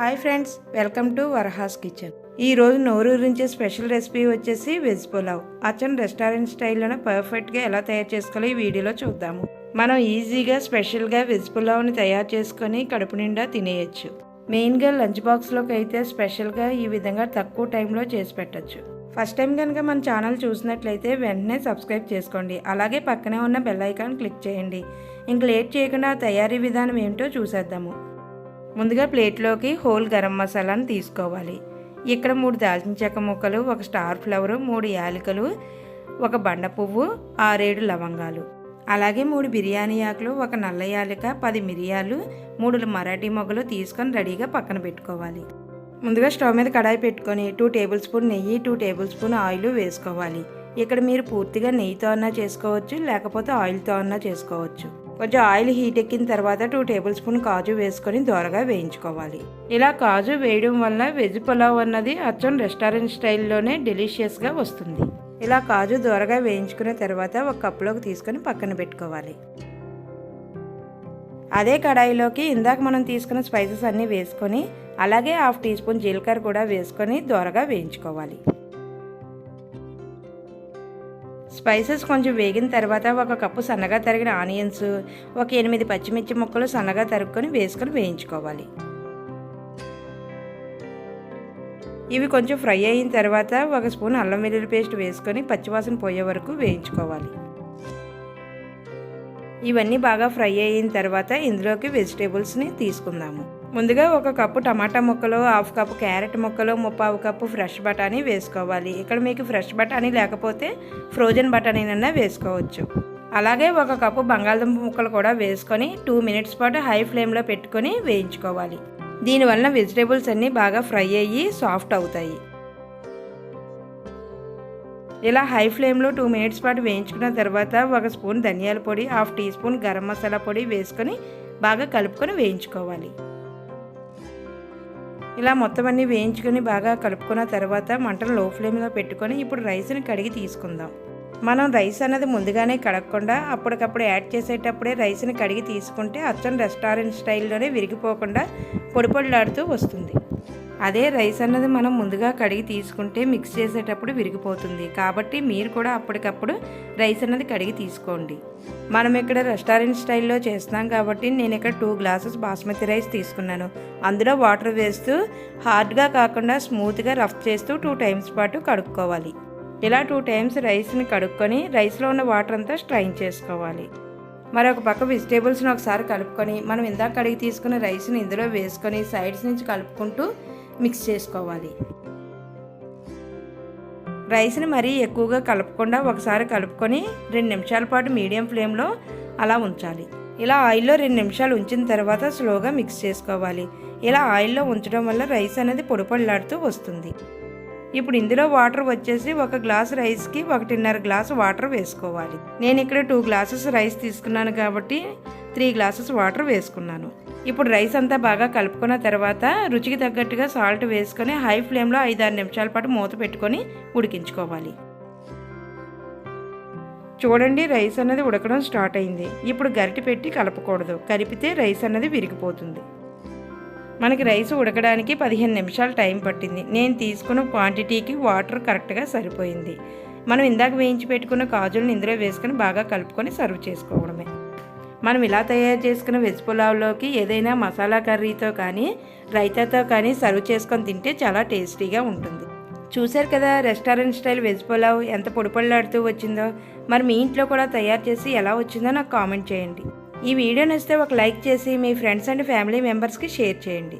Hi friends welcome to Varahas kitchen. ఈ రోజు నోరూరించే స్పెషల్ రెసిపీ వచ్చేసి వెజ్ పులావ్. అచ్చన్ రెస్టారెంట్ స్టైల్లోనే పర్ఫెక్ట్గా ఎలా తయారు చేసుకోవాలో ఈ వీడియోలో చూద్దాము. మనం ఈజీగా స్పెషల్గా వెజ్ పులావ్ని తయారు చేసుకొని కడుపు నిండా తినేయచ్చు. మెయిన్గా లంచ్ బాక్స్లోకి అయితే స్పెషల్గా ఈ విధంగా తక్కువ టైంలో చేసి పెట్టచ్చు. ఫస్ట్ టైం కనుక మన ఛానల్ చూసినట్లయితే వెంటనే సబ్స్క్రైబ్ చేసుకోండి. అలాగే పక్కనే ఉన్న బెల్ ఐకాన్ క్లిక్ చేయండి. ఇంక లేట్ చేయకుండా తయారీ విధానం ఏమిటో చూసేద్దాము. ముందుగా ప్లేట్లోకి హోల్ గరం మసాలాను తీసుకోవాలి. ఇక్కడ మూడు దాల్చిన చెక్క ముక్కలు ఒక స్టార్ ఫ్లవరు మూడు యాలకులు ఒక బండ పువ్వు ఆరేడు లవంగాలు. అలాగే మూడు బిర్యానీ ఆకులు ఒక నల్ల యాలక పది మిరియాలు మూడు మరాఠీ మొగ్గలు తీసుకొని రెడీగా పక్కన పెట్టుకోవాలి. ముందుగా స్టవ్ మీద కడాయి పెట్టుకొని టూ టేబుల్ స్పూన్ నెయ్యి టూ టేబుల్ స్పూన్ ఆయిల్ వేసుకోవాలి. ఇక్కడ మీరు పూర్తిగా నెయ్యితో అన్నా చేసుకోవచ్చు లేకపోతే ఆయిల్తో అన్నా చేసుకోవచ్చు. కొంచెం ఆయిల్ హీట్ ఎక్కిన తర్వాత టూ టేబుల్ స్పూన్ కాజు వేసుకొని దోరగా వేయించుకోవాలి. ఇలా కాజు వేయడం వల్ల వెజ్ పులావ్ అన్నది అచ్చం రెస్టారెంట్ స్టైల్లోనే డెలిషియస్గా వస్తుంది. ఇలా కాజు దోరగా వేయించుకున్న తర్వాత ఒక కప్పులోకి తీసుకొని పక్కన పెట్టుకోవాలి. అదే కడాయిలోకి ఇందాక మనం తీసుకున్న స్పైసెస్ అన్నీ వేసుకొని అలాగే హాఫ్ టీ స్పూన్ జీలకర్ర కూడా వేసుకొని దోరగా వేయించుకోవాలి. స్పైసెస్ కొంచెం వేగిన తర్వాత ఒక కప్పు సన్నగా తరిగిన ఆనియన్స్ ఒక ఎనిమిది పచ్చిమిర్చి ముక్కలు సన్నగా తరుక్కొని వేసుకొని వేయించుకోవాలి. ఇవి కొంచెం ఫ్రై అయిన తర్వాత ఒక స్పూన్ అల్లం వెల్లుల్లి పేస్ట్ వేసుకొని పచ్చివాసన పోయే వరకు వేయించుకోవాలి. ఇవన్నీ బాగా ఫ్రై అయిన తర్వాత ఇందులోకి వెజిటేబుల్స్ని తీసుకుందాము. ముందుగా ఒక కప్పు టమాటా ముక్కలు హాఫ్ కప్పు క్యారెట్ ముక్కలు ముప్పావు కప్పు ఫ్రెష్ బఠానీ వేసుకోవాలి. ఇక్కడ మీకు ఫ్రెష్ బఠానీ లేకపోతే ఫ్రోజన్ బఠానీనన్నా వేసుకోవచ్చు. అలాగే ఒక కప్పు బంగాళదుంప ముక్కలు కూడా వేసుకొని టూ మినిట్స్ పాటు హై ఫ్లేమ్లో పెట్టుకొని వేయించుకోవాలి. దీనివల్ల వెజిటేబుల్స్ అన్నీ బాగా ఫ్రై అయ్యి సాఫ్ట్ అవుతాయి. ఇలా హై ఫ్లేమ్లో టూ మినిట్స్ పాటు వేయించుకున్న తర్వాత ఒక స్పూన్ ధనియాల పొడి half teaspoon garam masala పొడి వేసుకొని బాగా కలుపుకొని వేయించుకోవాలి. ఇలా మొత్తం అన్నీ వేయించుకొని బాగా కలుపుకున్న తర్వాత మంటను లో ఫ్లేమ్లో పెట్టుకొని ఇప్పుడు రైస్ని కడిగి తీసుకుందాం. మనం రైస్ అన్నది ముందుగానే కడగకుండా అప్పటికప్పుడు యాడ్ చేసేటప్పుడే రైస్ని కడిగి తీసుకుంటే అచ్చం రెస్టారెంట్ స్టైల్లోనే విరిగిపోకుండా పొడిపొడిలాడుతూ వస్తుంది. అదే రైస్ అన్నది మనం ముందుగా కడిగి తీసుకుంటే మిక్స్ చేసేటప్పుడు విరిగిపోతుంది. కాబట్టి మీరు కూడా అప్పటికప్పుడు రైస్ అన్నది కడిగి తీసుకోండి. మనం ఇక్కడ రెస్టారెంట్ స్టైల్లో చేస్తున్నాం కాబట్టి నేను ఇక్కడ టూ గ్లాసెస్ బాస్మతి రైస్ తీసుకున్నాను. అందులో వాటర్ వేస్తూ హార్డ్గా కాకుండా స్మూత్గా రఫ్ చేస్తూ టూ టైమ్స్ పాటు కడుక్కోవాలి. ఇలా టూ టైమ్స్ రైస్ని కడుక్కొని రైస్లో ఉన్న వాటర్ అంతా స్ట్రైన్ చేసుకోవాలి. మరొక పక్క వెజిటేబుల్స్ని ఒకసారి కలుపుకొని మనం ఇందాక కడిగి తీసుకున్న రైస్ని ఇందులో వేసుకొని సైడ్స్ నుంచి కలుపుకుంటూ మిక్స్ చేసుకోవాలి. రైస్ని మరీ ఎక్కువగా కలపకుండా ఒకసారి కలుపుకొని రెండు నిమిషాల పాటు మీడియం ఫ్లేమ్లో అలా ఉంచాలి. ఇలా ఆయిల్లో రెండు నిమిషాలు ఉంచిన తర్వాత స్లోగా మిక్స్ చేసుకోవాలి. ఇలా ఆయిల్లో ఉంచడం వల్ల రైస్ అనేది పొడిపొడిలాడుతూ వస్తుంది. ఇప్పుడు ఇందులో వాటర్ వచ్చేసి ఒక గ్లాస్ రైస్కి ఒకటిన్నర గ్లాసు వాటర్ వేసుకోవాలి. నేను ఇక్కడ టూ గ్లాసెస్ రైస్ తీసుకున్నాను కాబట్టి త్రీ గ్లాసెస్ వాటర్ వేసుకున్నాను. ఇప్పుడు రైస్ అంతా బాగా కలుపుకున్న తర్వాత రుచికి తగ్గట్టుగా సాల్ట్ వేసుకొని హై ఫ్లేమ్లో ఐదారు నిమిషాల పాటు మూత పెట్టుకొని ఉడికించుకోవాలి. చూడండి రైస్ అన్నది ఉడకడం స్టార్ట్ అయింది. ఇప్పుడు గరిటె పెట్టి కలపకూడదు. కలిపితే రైస్ అన్నది విరిగిపోతుంది. మనకి రైస్ ఉడకడానికి పదిహేను నిమిషాలు టైం పట్టింది. నేను తీసుకున్న క్వాంటిటీకి వాటర్ కరెక్ట్గా సరిపోయింది. మనం ఇందాక వేయించి పెట్టుకున్న కాజులను ఇందులో వేసుకొని బాగా కలుపుకొని సర్వ్ చేసుకోవడమే. మనం ఇలా తయారు చేసుకున్న వెజ్ పులావ్లోకి ఏదైనా మసాలా కర్రీతో కానీ రైతాతో కానీ సర్వ్ చేసుకొని తింటే చాలా టేస్టీగా ఉంటుంది. చూశారు కదా రెస్టారెంట్ స్టైల్ వెజ్ పులావ్ ఎంత పొడిపళ్ళాడుతూ వచ్చిందో? మరి మీ ఇంట్లో కూడా తయారు చేసి ఎలా వచ్చిందో నాకు కామెంట్ చేయండి. ఈ వీడియో నచ్చితే ఒక లైక్ చేసి మీ ఫ్రెండ్స్ అండ్ ఫ్యామిలీ మెంబర్స్కి షేర్ చేయండి.